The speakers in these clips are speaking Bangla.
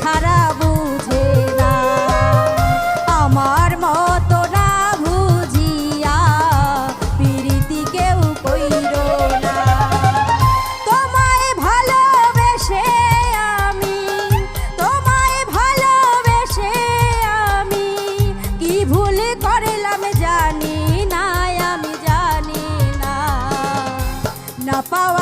ছাড়া বুঝে না। আমার মতো না বুঝিয়া প্রীতি কেউ কইর না। তোমায় ভালোবেসে আমি, তোমায় ভালোবেসে আমি কি ভুল করিলাম জানি না, আমি জানি না। না পাওয়া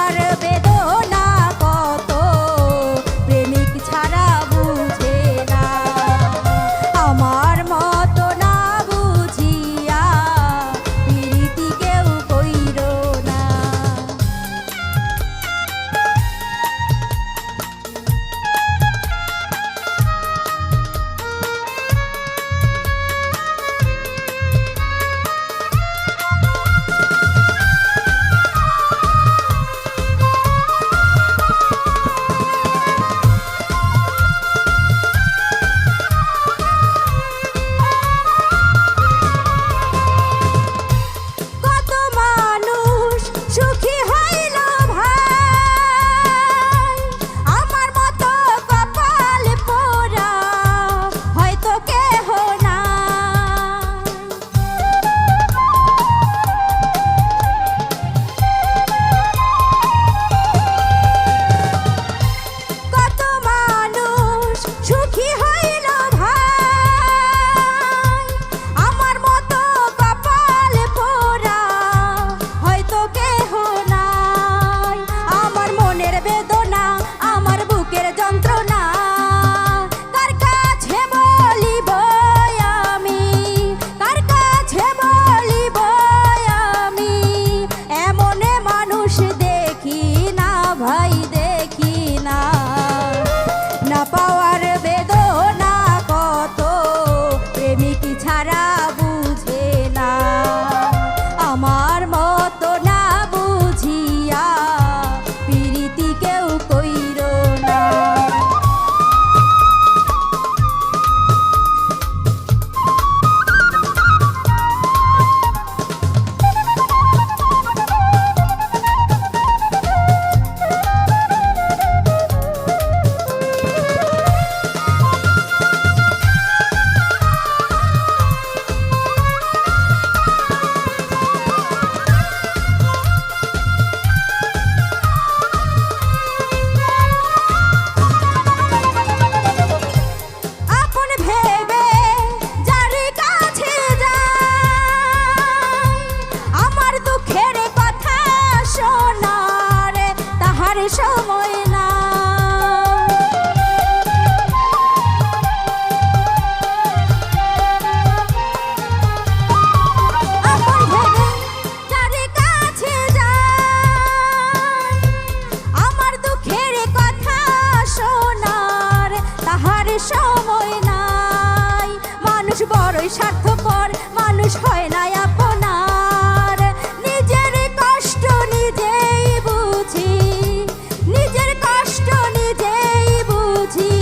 সময় নাই। মানুষ বড়ই স্বার্থপর, মানুষ হয় না আপনার। নিজের কষ্ট নিজেই বুঝি, নিজের কষ্ট নিজেই বুঝি।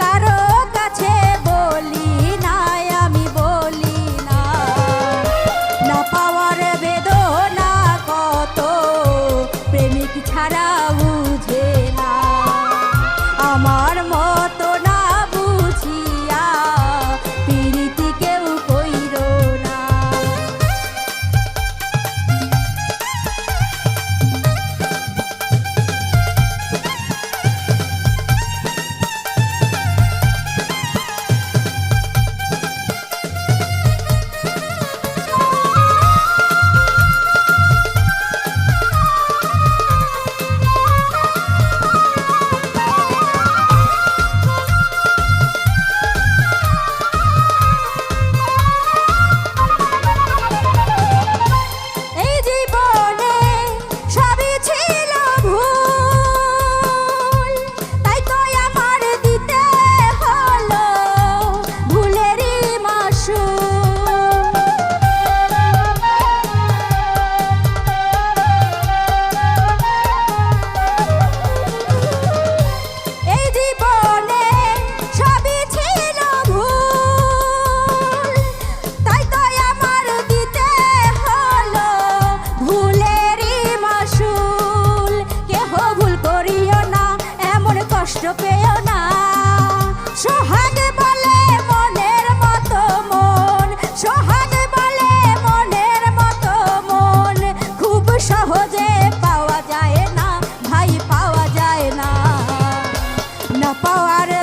কারও কাছে বলি নাই, আমি বলি না না পাওয়ার বেদনা কত, প্রেমিক ছাড়া বুঝে না। আমার não parar